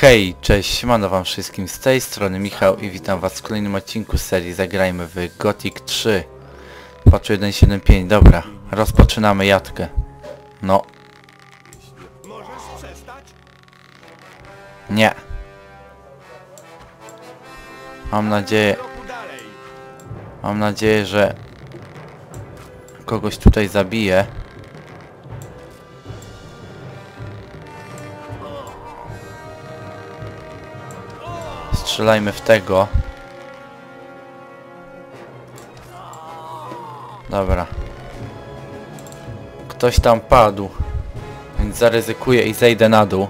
Hej, cześć, siemano wam wszystkim, z tej strony Michał i witam was w kolejnym odcinku serii Zagrajmy w Gothic 3 Patch 1.7.5, dobra, rozpoczynamy jatkę. No. Nie. Mam nadzieję Mam nadzieję, że kogoś tutaj zabije Strzelajmy w tego. Dobra. Ktoś tam padł. Więc zaryzykuję i zejdę na dół.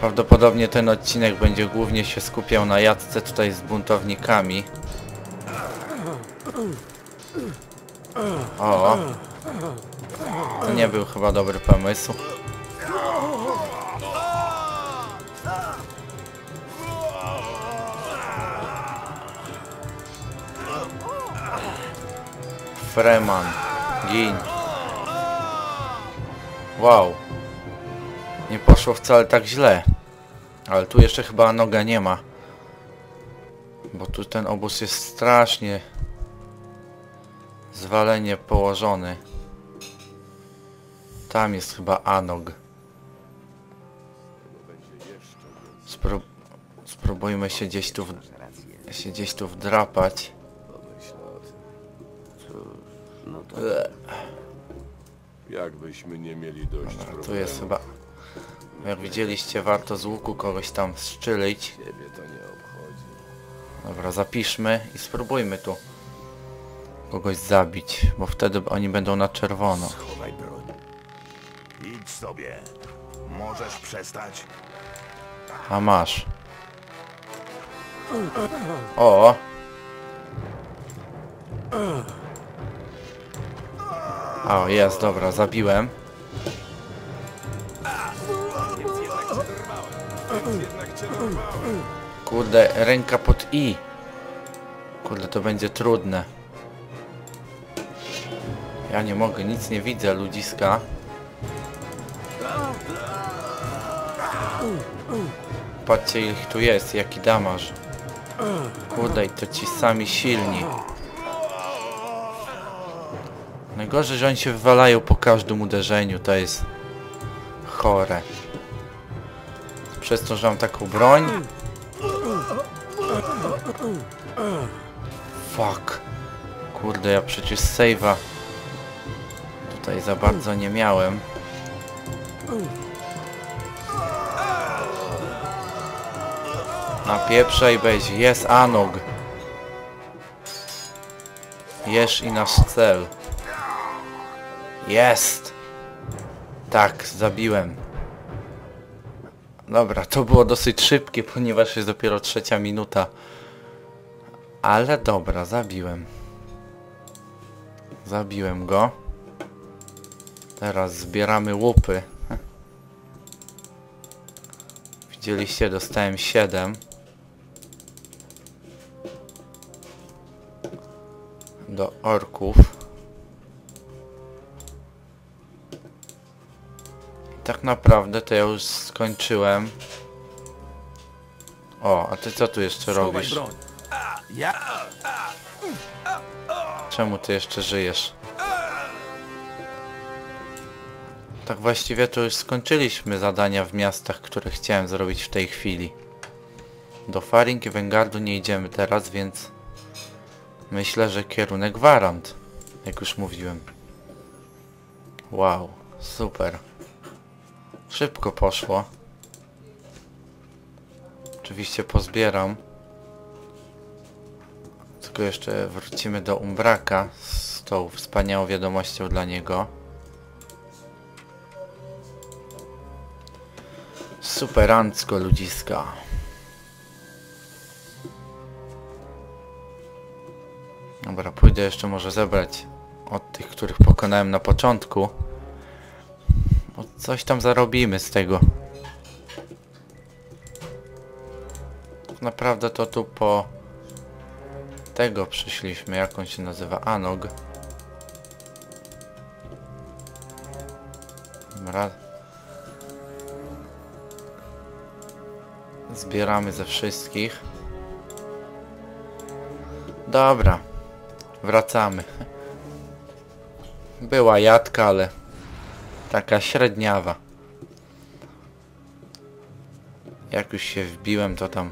Prawdopodobnie ten odcinek będzie głównie się skupiał na jadce tutaj z buntownikami. O. To nie był chyba dobry pomysł. Freeman. Gin. Wow. Nie poszło wcale tak źle. Ale tu jeszcze chyba noga nie ma. Bo tu ten obóz jest strasznie zwalenie położony. Tam jest chyba Anog. Spró spróbujmy się gdzieś tu w się gdzieś tu wdrapać. Eee, Jakbyśmy nie mieli dość Dobra, tu problemu, jest chyba... Jak widzieliście, warto z łuku kogoś tam strzylić. ciebie to nie obchodzi. Dobra, zapiszmy i spróbujmy tu kogoś zabić, bo wtedy oni będą na czerwono. Chowaj broń. Idź sobie. Możesz przestać? A masz. O! O, jest, dobra, zabiłem. Kurde, ręka pod I. Kurde, to będzie trudne. Ja nie mogę, nic nie widzę, ludziska. Patrzcie ich tu jest, jaki damaż. Kurde, to ci sami silni. Najgorzej, że oni się wywalają po każdym uderzeniu, to jest chore. Przez to, że mam taką broń. Fuck. Kurde, ja przecież save'a tutaj za bardzo nie miałem. Napieprzaj beź, jest Anog. Jesz i nasz cel. Jest! Tak, zabiłem. Dobra, to było dosyć szybkie, ponieważ jest dopiero trzecia minuta. Ale dobra, zabiłem. Zabiłem go. Teraz zbieramy łupy. Widzieliście, dostałem 7. Do orków. Tak naprawdę to ja już skończyłem. O, a ty co tu jeszcze robisz? Czemu ty jeszcze żyjesz? Tak właściwie to już skończyliśmy zadania w miastach, które chciałem zrobić w tej chwili. Do Faring i Vanguardu nie idziemy teraz, więc myślę, że kierunek Warant, jak już mówiłem. Wow, super. Szybko poszło. Oczywiście pozbieram. Tylko jeszcze wrócimy do Umbraka z tą wspaniałą wiadomością dla niego. Superancko ludziska. Dobra, pójdę jeszcze może zebrać od tych, których pokonałem na początku. Bo coś tam zarobimy z tego. Naprawdę to tu po tego przyszliśmy, jak on się nazywa, Anog. Dobra. Zbieramy ze wszystkich. Dobra. Wracamy. Była jadka, ale taka średniawa. Jak już się wbiłem, to tam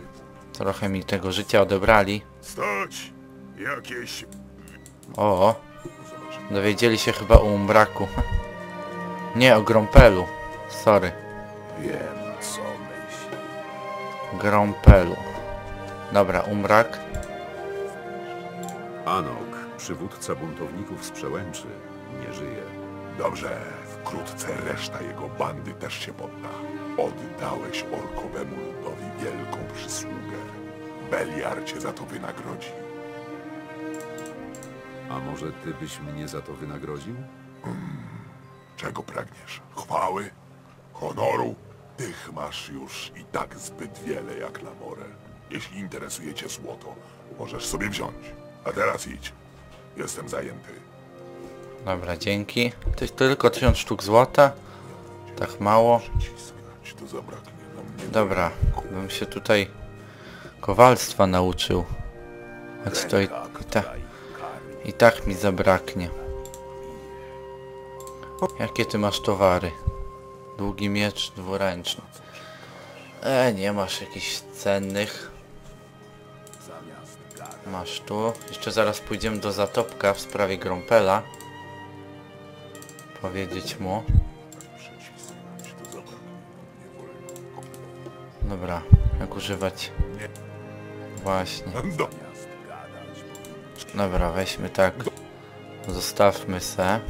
trochę mi tego życia odebrali. Stać! Jakieś... O, dowiedzieli się chyba o Umbraku. Nie, o Grompelu. Sorry, Wiem, co myśli. Grompelu. Dobra, Umbrak. Anok, przywódca buntowników z Przełęczy, nie żyje. Dobrze, wkrótce reszta jego bandy też się podda. Oddałeś orkowemu ludowi wielką przysługę. Beliar cię za to wynagrodzi. A może ty byś mnie za to wynagrodził? Czego pragniesz? Chwały? Honoru? Tych masz już i tak zbyt wiele jak na morę. Jeśli interesuje cię złoto, możesz sobie wziąć. A teraz idź. Jestem zajęty. Dobra, dzięki. To jest tylko 1000 sztuk złota. Tak mało. Dobra, bym się tutaj kowalstwa nauczył. Choć to i, i, ta, i tak mi zabraknie. Jakie ty masz towary? Długi miecz dwuręczny. E, nie masz jakichś cennych. Masz tu. Jeszcze zaraz pójdziemy do Zatopka w sprawie Grompela. Powiedzieć mu. Dobra, jak używać? Właśnie. Do. Dobra, weźmy tak. Zostawmy se.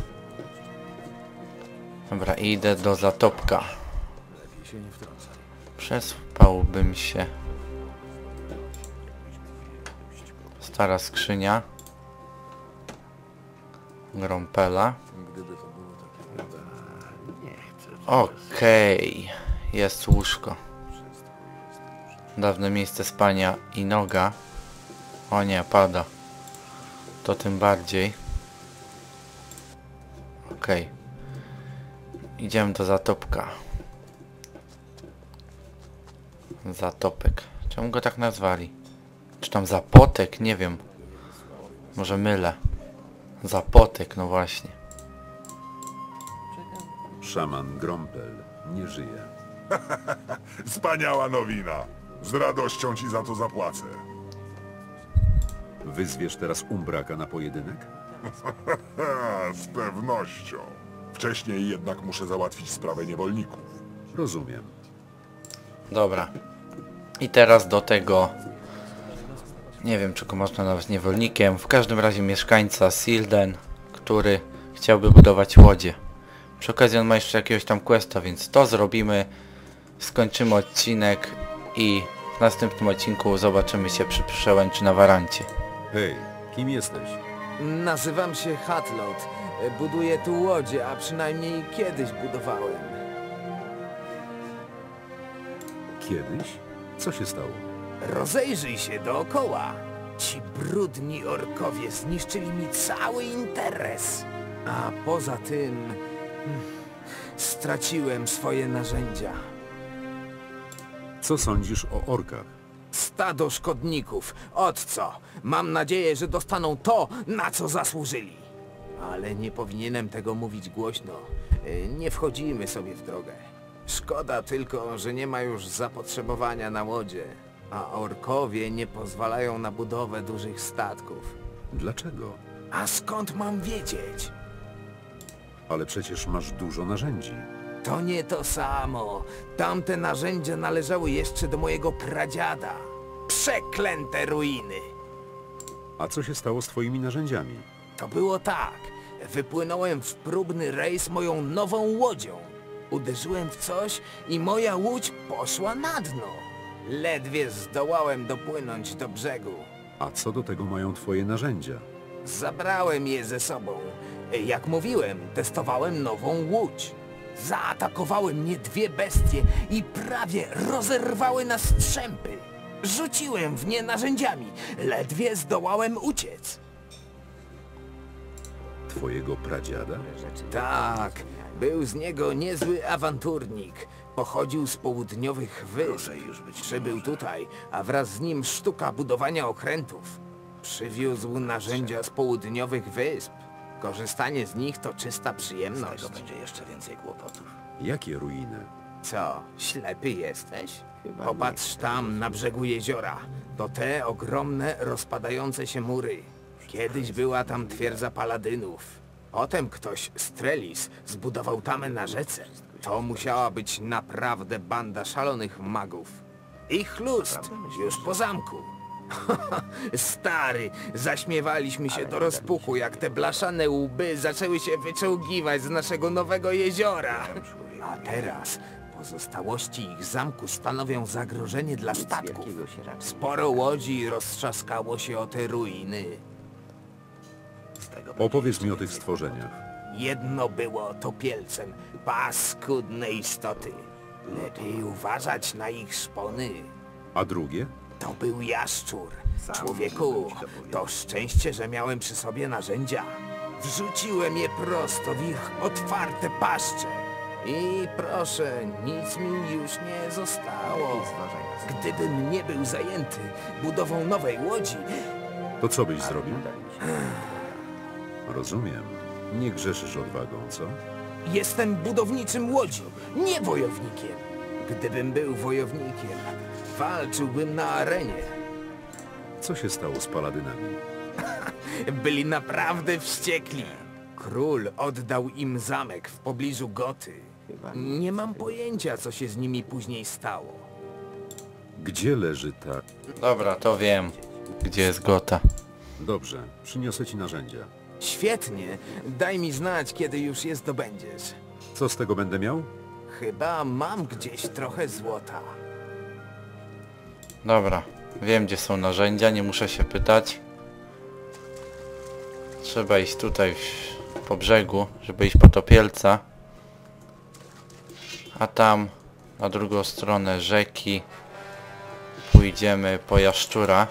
Dobra, idę do zatopka. Przespałbym się. Stara skrzynia. Grompela. Okej. Jest łóżko. Dawne miejsce spania i noga. O nie, pada. To tym bardziej. Okej. Idziemy do zatopka. Zatopek. Czemu go tak nazwali? Czy tam zapotek? Nie wiem. Może mylę. Zapotek, no właśnie. Szaman Grompel nie żyje. Wspaniała nowina. Z radością ci za to zapłacę. Wyzwiesz teraz Umbraka na pojedynek? Z pewnością. Wcześniej jednak muszę załatwić sprawę niewolników. Rozumiem. Dobra. I teraz do tego... Nie wiem, czy go można nazwać niewolnikiem. W każdym razie mieszkańca Silden, który chciałby budować łodzie. Przy okazji on ma jeszcze jakiegoś tam questa, więc to zrobimy. Skończymy odcinek i w następnym odcinku zobaczymy się przy przełęczy na Warancie. Hej, kim jesteś? Nazywam się Hatlot. Buduję tu łodzie, a przynajmniej kiedyś budowałem. Kiedyś? Co się stało? Rozejrzyj się dookoła. Ci brudni orkowie zniszczyli mi cały interes. A poza tym... Straciłem swoje narzędzia. Co sądzisz o orkach? Stado szkodników. Od co? Mam nadzieję, że dostaną to, na co zasłużyli. Ale nie powinienem tego mówić głośno. Y, Nie wchodzimy sobie w drogę. Szkoda tylko, że nie ma już zapotrzebowania na łodzie, a orkowie nie pozwalają na budowę dużych statków. Dlaczego? A skąd mam wiedzieć? Ale przecież masz dużo narzędzi. To nie to samo. Tamte narzędzia należały jeszcze do mojego pradziada. Przeklęte ruiny! A co się stało z twoimi narzędziami? To było tak. Wypłynąłem w próbny rejs moją nową łodzią. Uderzyłem w coś i moja łódź poszła na dno. Ledwie zdołałem dopłynąć do brzegu. A co do tego mają twoje narzędzia? Zabrałem je ze sobą. Jak mówiłem, testowałem nową łódź. Zaatakowały mnie dwie bestie i prawie rozerwały na strzępy. Rzuciłem w nie narzędziami. Ledwie zdołałem uciec. Twojego pradziada? Tak, był z niego niezły awanturnik. Pochodził z południowych wysp. Przybył tutaj, a wraz z nim sztuka budowania okrętów. Przywiózł narzędzia z południowych wysp. Korzystanie z nich to czysta przyjemność. będzie jeszcze więcej kłopotów. Jakie ruiny? Co, ślepy jesteś? Popatrz tam, na brzegu jeziora. To te ogromne, rozpadające się mury. Kiedyś była tam twierdza paladynów. Potem ktoś z Trellis zbudował tamę na rzece. To musiała być naprawdę banda szalonych magów. Ich lust już po zamku. Stary, zaśmiewaliśmy się do rozpuchu, jak te blaszane łby zaczęły się wyczołgiwać z naszego nowego jeziora. A teraz pozostałości ich zamku stanowią zagrożenie dla statków. Sporo łodzi roztrzaskało się o te ruiny. Opowiedz mi o tych stworzeniach. Jedno było topielcem, paskudne istoty. Lepiej uważać na ich szpony. A drugie? To był jaszczur. Człowieku, to szczęście, że miałem przy sobie narzędzia. Wrzuciłem je prosto w ich otwarte paszcze. I proszę, nic mi już nie zostało. Gdybym nie był zajęty budową nowej łodzi, To co byś zrobił? Rozumiem. Nie grzeszysz odwagą, co? jestem budowniczym łodzi, nie wojownikiem. Gdybym był wojownikiem, walczyłbym na arenie. Co się stało z paladynami? Byli naprawdę wściekli. Król oddał im zamek w pobliżu Goty. Nie mam pojęcia, co się z nimi później stało. Gdzie leży ta... Dobra, to wiem. Gdzie jest Gota. Dobrze, przyniosę ci narzędzia. Świetnie. Daj mi znać, kiedy już je zdobędziesz. Co z tego będę miał? Chyba mam gdzieś trochę złota. Dobra, wiem gdzie są narzędzia, nie muszę się pytać. Trzeba iść tutaj po brzegu, żeby iść po topielca. A tam na drugą stronę rzeki pójdziemy po jaszczura.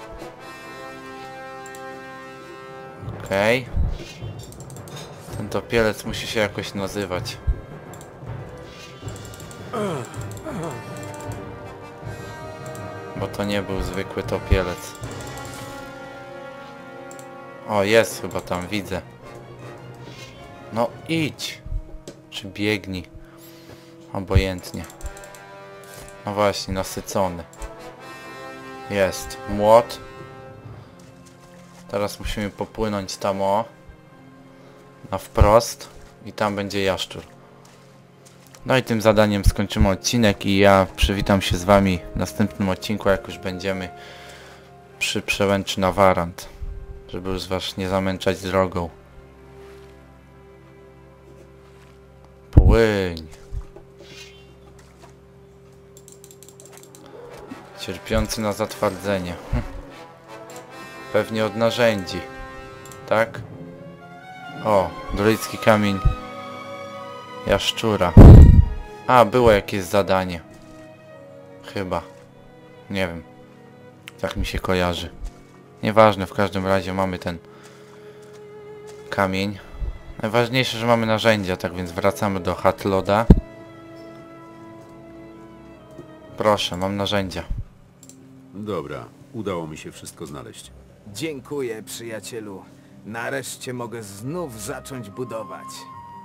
Okej. Ten topielec musi się jakoś nazywać. Bo to nie był zwykły topielec. O, jest chyba tam, widzę. No idź. Czy biegnij. Obojętnie. No właśnie, nasycony. Jest. Młot. Teraz musimy popłynąć tam o. Na wprost. I tam będzie jaszczur. No i tym zadaniem skończymy odcinek i ja przywitam się z wami w następnym odcinku, jak już będziemy przy przełęczy na Warant. Żeby już was nie zamęczać drogą. Płyń. Cierpiący na zatwardzenie. Pewnie od narzędzi. Tak? O, druicki kamień jaszczura. A, było jakieś zadanie. Chyba. Nie wiem. Tak mi się kojarzy. Nieważne, w każdym razie mamy ten kamień. Najważniejsze, że mamy narzędzia, tak więc wracamy do Hatloda. Proszę, mam narzędzia. Dobra, udało mi się wszystko znaleźć. Dziękuję, przyjacielu. Nareszcie mogę znów zacząć budować.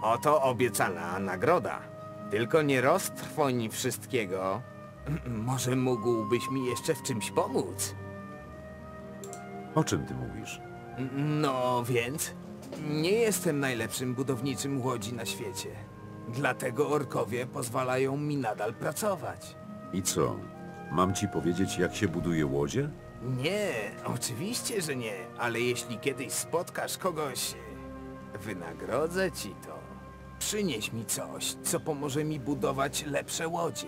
Oto obiecana nagroda. Tylko nie roztrwoń wszystkiego. Może mógłbyś mi jeszcze w czymś pomóc? O czym ty mówisz? No więc, nie jestem najlepszym budowniczym łodzi na świecie. Dlatego orkowie pozwalają mi nadal pracować. I co? Mam ci powiedzieć, jak się buduje łodzie? Nie, oczywiście, że nie, ale jeśli kiedyś spotkasz kogoś, wynagrodzę ci to. Przynieś mi coś, co pomoże mi budować lepsze łodzie.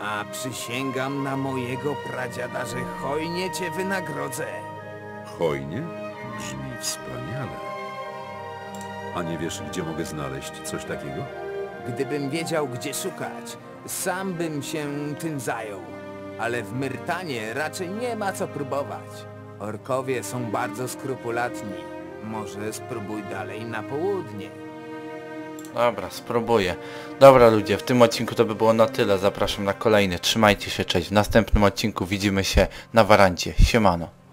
A przysięgam na mojego pradziada, że hojnie cię wynagrodzę. Hojnie? Brzmi wspaniale. A nie wiesz, gdzie mogę znaleźć coś takiego? Gdybym wiedział, gdzie szukać, sam bym się tym zajął. Ale w Myrtanie raczej nie ma co próbować. Orkowie są bardzo skrupulatni. Może spróbuj dalej na południe. Dobra, spróbuję. Dobra ludzie, w tym odcinku to by było na tyle. Zapraszam na kolejny. Trzymajcie się, cześć. W następnym odcinku widzimy się na warancie. Siemano.